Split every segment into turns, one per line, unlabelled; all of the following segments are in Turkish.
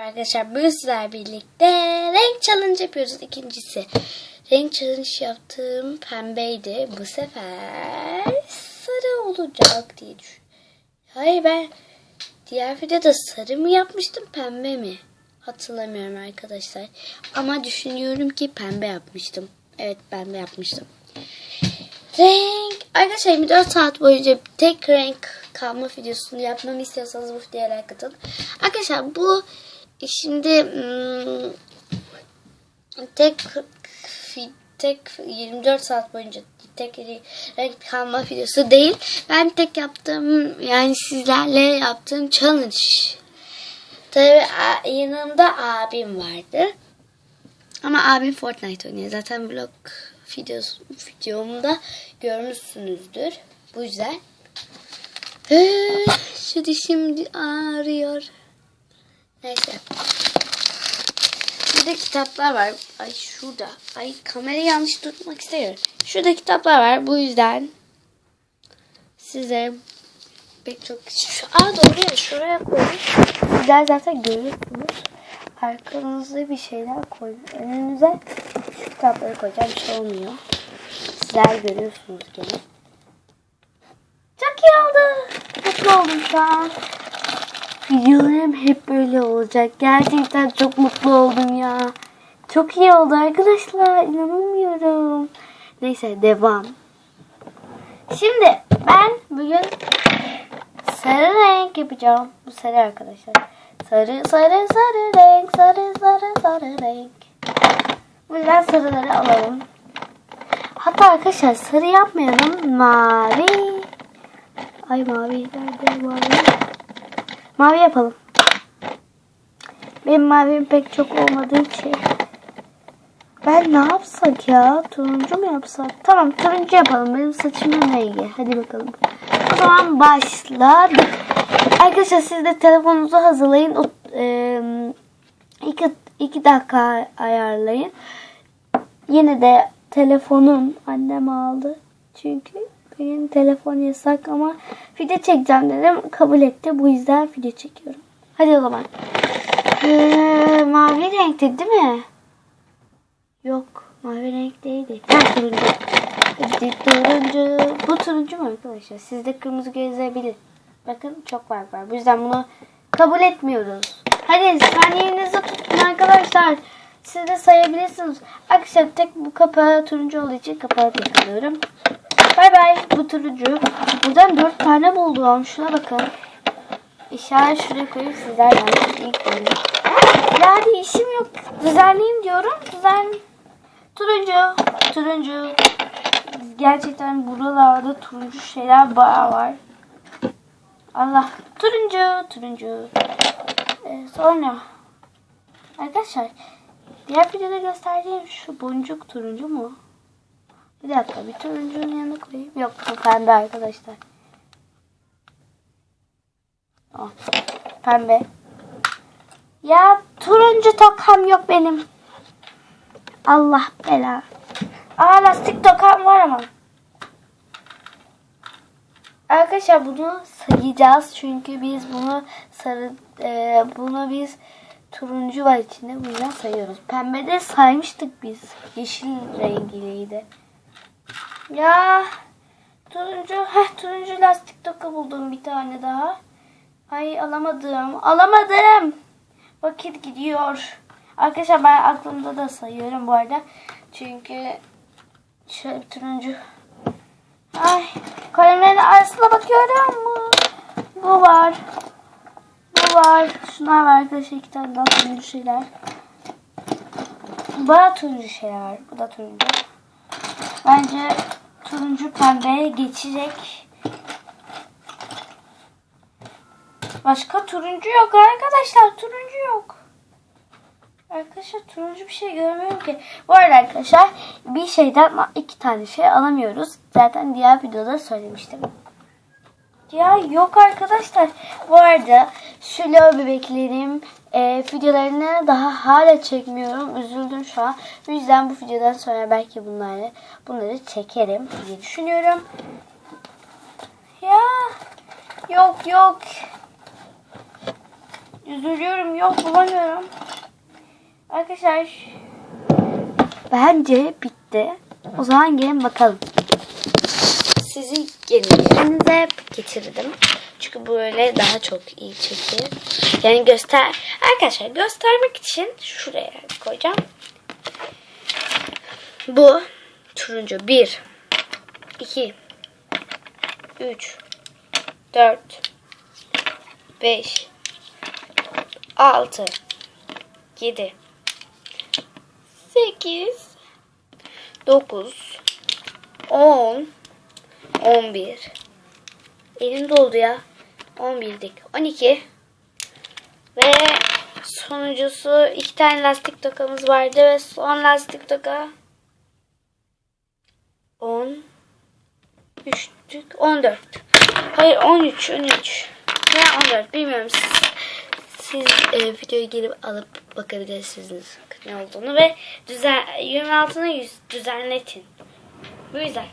Arkadaşlar bugün sizlerle birlikte renk challenge yapıyoruz ikincisi. Renk challenge yaptığım pembeydi. Bu sefer sarı olacak diye düşün. Hayır ben diğer videoda sarı mı yapmıştım pembe mi? Hatırlamıyorum arkadaşlar. Ama düşünüyorum ki pembe yapmıştım. Evet pembe yapmıştım. Renk. Arkadaşlar 24 saat boyunca tek renk kalma videosunu yapmamı istiyorsanız bu videoya like atın. Arkadaşlar bu şimdi hmm, tek tek 24 saat boyunca tek renk kalma videosu değil. Ben tek yaptığım yani sizlerle yaptığım challenge. Tabii yanımda abim vardı. Ama abim Fortnite oynuyor. Zaten vlog videos, videomda görmüşsünüzdür. Bu yüzden. Ee, şu dişim ağrıyor. Neyse. Burada kitaplar var. Ay şurada. Ay kamerayı yanlış tutmak istemiyorum. Şurada kitaplar var. Bu yüzden size pek çok... Şu, aa doğru ya şuraya koyun. Sizler zaten görüyorsunuz. Arkanızda bir şeyler koyun. Önünüze şu kitapları koyacağım. Bir şey olmuyor. Sizler görüyorsunuz gene. Çok iyi oldu. Mutlu oldum şu an. Videolarım hep böyle olacak. Gerçekten çok mutlu oldum ya. Çok iyi oldu arkadaşlar. İnanamıyorum. Neyse devam. Şimdi ben bugün sarı renk yapacağım. Bu sarı arkadaşlar. Sarı sarı sarı renk. Sarı sarı sarı renk. Bu yüzden sarıları alalım. Hatta arkadaşlar sarı yapmayalım. Mavi. Ay mavi. Nerede mavi? Mavi yapalım. Benim mavim pek çok olmadığı için. Ben ne yapsak ya? Turuncu mu yapsak? Tamam turuncu yapalım. Benim saçımın rengi. Hadi bakalım. O zaman başladık. Arkadaşlar siz de telefonunuzu hazırlayın. O, e, iki, iki dakika ayarlayın. Yine de telefonum annem aldı. Çünkü benim telefon yasak ama video çekeceğim dedim. Kabul etti. Bu yüzden video çekiyorum. Hadi o zaman. Ee, mavi renkti değil mi? Yok. Mavi renk değildi. Ha, turuncu. Turuncu. Bu turuncu mu arkadaşlar? Sizde kırmızı gözleyebilir. Bakın çok fark var. Bu yüzden bunu kabul etmiyoruz. Hadi saniyenizi tutun arkadaşlar. Siz de sayabilirsiniz. Arkadaşlar tek bu kapağı turuncu olduğu için kapağı takıyorum. Bay bay. Bu turuncu. Buradan dört tane buldum. Şuna bakın. İşaret şuraya koyup sizlerle ilk görün. Yani işim yok. Düzenleyeyim diyorum. Düzen... Turuncu. Turuncu. Gerçekten buralarda turuncu şeyler bayağı var. Allah. Turuncu. Turuncu. Ee, sonra. Arkadaşlar. Diğer videoda gösterdiğim şu boncuk turuncu mu? Bir dakika bir turuncunun yanına koyayım. Yok pembe arkadaşlar. Oh, pembe. Ya turuncu tokam yok benim. Allah bela. Aa lastik tokam var ama. Arkadaşlar bunu sayacağız çünkü biz bunu sarı e, bunu biz turuncu var içinde bu yüzden sayıyoruz. Pembede saymıştık biz. Yeşil rengiydi. Ya turuncu, heh turuncu lastik toka buldum bir tane daha. Ay alamadım. Alamadım. Vakit gidiyor. Arkadaşlar ben aklımda da sayıyorum bu arada. Çünkü şöyle turuncu. Ay kalemlerin arasına bakıyorum. Bu, bu var. Bu var. Şunlar var arkadaşlar iki tane daha turuncu şeyler. Bu da turuncu şeyler. Bu da turuncu. Bence turuncu pembeye geçecek. Başka turuncu yok arkadaşlar. Turuncu yok. Arkadaşlar turuncu bir şey görmüyorum ki. Bu arada arkadaşlar bir şeyden iki tane şey alamıyoruz. Zaten diğer videoda söylemiştim. Ya yok arkadaşlar. Bu arada lol bebeklerim e, videolarını daha hala çekmiyorum. Üzüldüm şu an. O yüzden bu videodan sonra belki bunları bunları çekerim diye düşünüyorum. Ya yok yok. Üzülüyorum yok bulamıyorum. Arkadaşlar bence bitti. O zaman gelin bakalım. Sizi gelin getirdim. Çünkü böyle daha çok iyi çekir. Yani göster arkadaşlar göstermek için şuraya koyacağım. Bu turuncu 1 2 3 4 5 6 7 8 9 10 11 Elim doldu ya. 11'dik. 12 ve sonuncusu iki tane lastik tokamız vardı ve son lastik toka 10 3'tük 14 hayır 13 13 veya 14 bilmiyorum. Siz, siz e, videoyu gelip alıp bakabilirsiniz ne olduğunu ve düzen, yönün altına yüz, düzenletin. Bu yüzden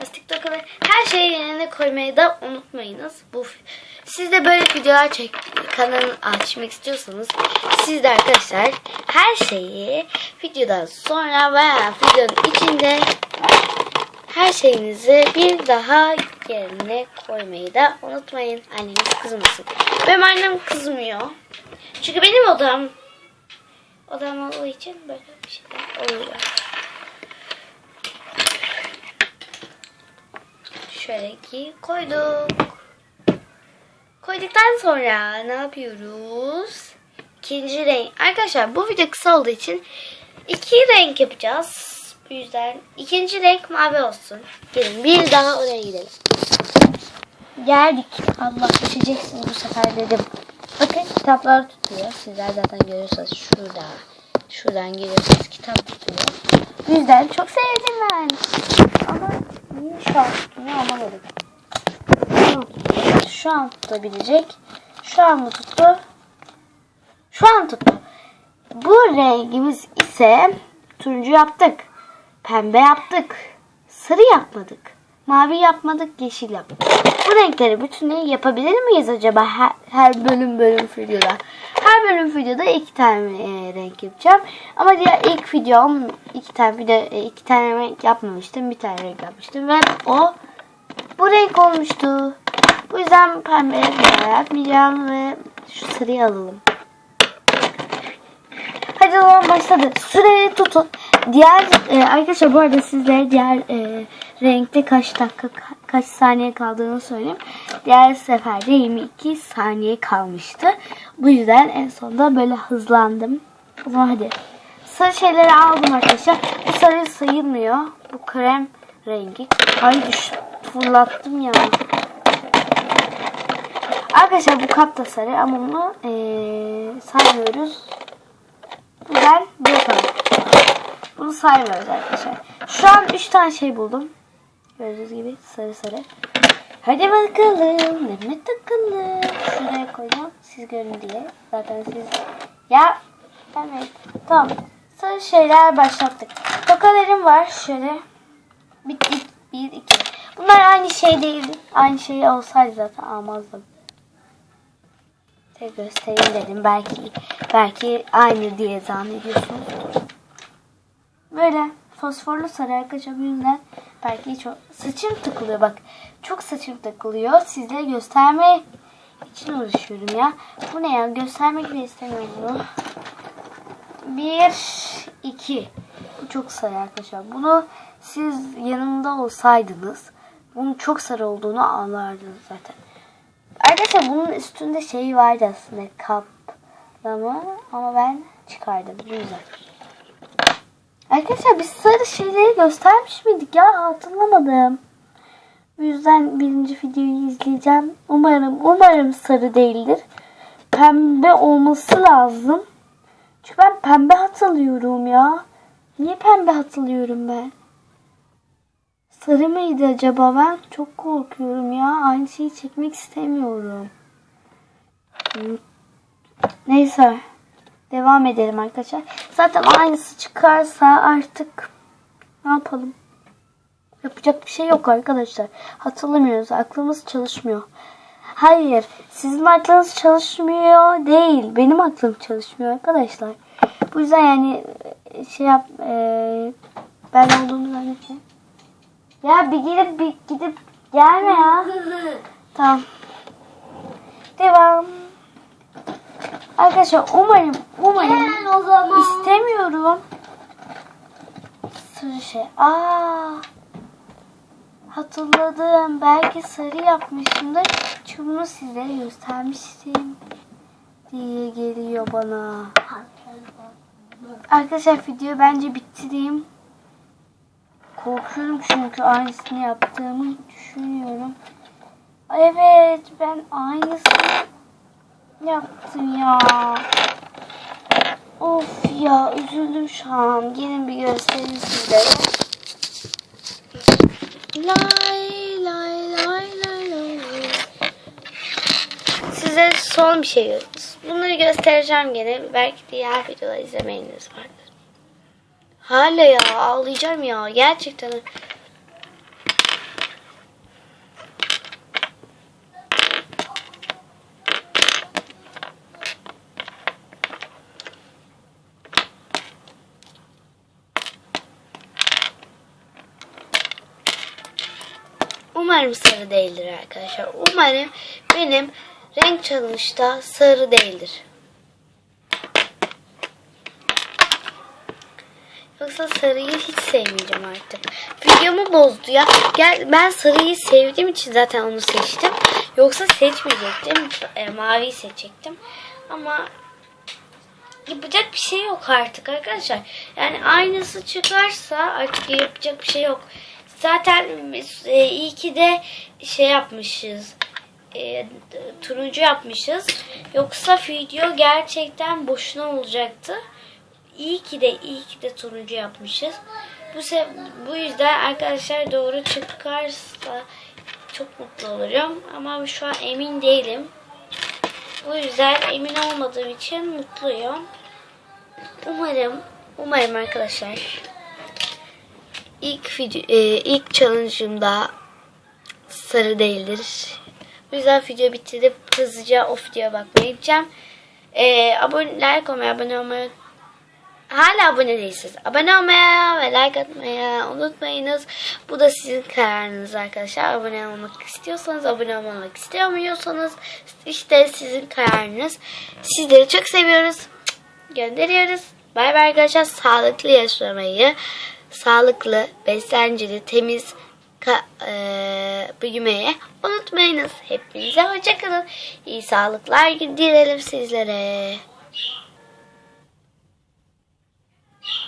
lastik tokaları her şeyi yerine koymayı da unutmayınız bu siz de böyle videolar çek kanalını açmak istiyorsanız siz de arkadaşlar her şeyi videodan sonra veya videonun içinde her şeyinizi bir daha yerine koymayı da unutmayın. Anneniz kızmasın. Benim annem kızmıyor. Çünkü benim odam odam olduğu için böyle bir şeyler oluyor. Şöyle ki koyduk. Koyduktan sonra ne yapıyoruz? İkinci renk. Arkadaşlar bu video kısa olduğu için iki renk yapacağız. Bu yüzden ikinci renk mavi olsun. Gelin bir daha oraya gidelim. Geldik. Allah düşeceksiniz bu sefer dedim. Bakın kitaplar tutuyor. Sizler zaten görüyorsunuz şurada. Şuradan geliyorsunuz kitap tutuyor. Bu yüzden çok sevdim ben. Ama niye şu an tutmuyor anlamadım. Şu an tutabilecek. Şu an mı tuttu? Şu an tuttu. Bu rengimiz ise turuncu yaptık. Pembe yaptık. Sarı yapmadık. Mavi yapmadık, yeşil yaptık. Bu renkleri bütünleyi yapabilir miyiz acaba her, her bölüm bölüm videoda? Her bölüm videoda iki tane e, renk yapacağım. Ama diğer ilk videom iki tane video e, iki tane renk yapmamıştım. Bir tane renk yapmıştım ve o bu renk olmuştu. Bu yüzden pembe yapmayacağım ve şu sarıyı alalım. Hadi o zaman başladı. Süreyi tutun. Diğer e, arkadaşlar bu arada sizlere diğer e, renkte kaç dakika ka- kaç saniye kaldığını söyleyeyim. Diğer seferde 22 saniye kalmıştı. Bu yüzden en sonunda böyle hızlandım. O zaman hadi. Sarı şeyleri aldım arkadaşlar. Bu sarı sayılmıyor. Bu krem rengi. Ay düş fırlattım ya. Arkadaşlar bu kap da sarı ama bunu e, saymıyoruz. Ben bırakalım. Bunu saymıyoruz arkadaşlar. Şu an 3 tane şey buldum. Gördüğünüz gibi sarı sarı. Hadi bakalım. Mehmet takılı. Şuraya koyacağım. Siz görün diye. Zaten siz... Ya. Evet. Tamam. Sarı şeyler başlattık. Tokalarım var. Şöyle. Bir, bir, bir, iki. Bunlar aynı şey değil. Aynı şey olsaydı zaten almazdım. Size göstereyim dedim. Belki belki aynı diye zannediyorsunuz. Böyle fosforlu sarı arkadaşlar bu yüzden belki çok saçım takılıyor bak. Çok saçım takılıyor. Sizlere gösterme için uğraşıyorum ya. Bu ne ya? Göstermek bile istemiyorum bunu. Bir, iki. Bu çok sarı arkadaşlar. Bunu siz yanımda olsaydınız bunun çok sarı olduğunu anlardınız zaten. Arkadaşlar bunun üstünde şey vardı aslında kaplama ama ben çıkardım bu yüzden. Arkadaşlar biz sarı şeyleri göstermiş miydik ya hatırlamadım. Bu yüzden birinci videoyu izleyeceğim. Umarım umarım sarı değildir. Pembe olması lazım. Çünkü ben pembe hatırlıyorum ya. Niye pembe hatırlıyorum ben? Sarı mıydı acaba ben? Çok korkuyorum ya. Aynı şeyi çekmek istemiyorum. Neyse. Devam edelim arkadaşlar. Zaten aynısı çıkarsa artık ne yapalım? Yapacak bir şey yok arkadaşlar. Hatırlamıyoruz. Aklımız çalışmıyor. Hayır. Sizin aklınız çalışmıyor değil. Benim aklım çalışmıyor arkadaşlar. Bu yüzden yani e, şey yap e, ben olduğumu zannetme. Ya bir gidip bir gidip gelme ya. Tamam. Devam. Arkadaşlar umarım
Gel o zaman.
istemiyorum. Sarı şey. Aa. Hatırladım. Belki sarı yapmışımdır. Çünkü bunu sizlere göstermiştim. Diye geliyor bana. Arkadaşlar video bence bitireyim. Korkuyorum çünkü aynısını yaptığımı düşünüyorum. Evet ben aynısını yaptım ya. Of ya üzüldüm şu an. Gelin bir göstereyim sizlere. Lay lay lay lay lay. Size son bir şey Bunları göstereceğim gene. Belki diğer videolar izlemeyiniz vardır. Hala ya ağlayacağım ya. Gerçekten. Umarım sarı değildir arkadaşlar. Umarım benim renk challenge'da sarı değildir. Yoksa sarıyı hiç sevmeyeceğim artık. Videomu bozdu ya. Gel, ben sarıyı sevdiğim için zaten onu seçtim. Yoksa seçmeyecektim. E, maviyi seçecektim. Ama yapacak bir şey yok artık arkadaşlar. Yani aynısı çıkarsa artık yapacak bir şey yok. Zaten e, iyi ki de şey yapmışız. E, turuncu yapmışız. Yoksa video gerçekten boşuna olacaktı. İyi ki de iyi ki de turuncu yapmışız. Bu se bu yüzden arkadaşlar doğru çıkarsa çok mutlu olurum. Ama şu an emin değilim. Bu yüzden emin olmadığım için mutluyum. Umarım, umarım arkadaşlar ilk video, e, ilk challenge'ımda sarı değildir. Bu yüzden video bitirip hızlıca o videoya bakmaya gideceğim. E, abone, like olmayı, abone olmayı hala abone değilsiniz. Abone olmaya ve like atmaya unutmayınız. Bu da sizin kararınız arkadaşlar. Abone olmak istiyorsanız, abone olmamak istemiyorsanız işte sizin kararınız. Sizleri çok seviyoruz. Gönderiyoruz. Bay bay arkadaşlar. Sağlıklı yaşamayı, sağlıklı, beslenceli, temiz ka- e, büyümeye unutmayınız. Hepinize hoşçakalın. İyi sağlıklar dilerim sizlere.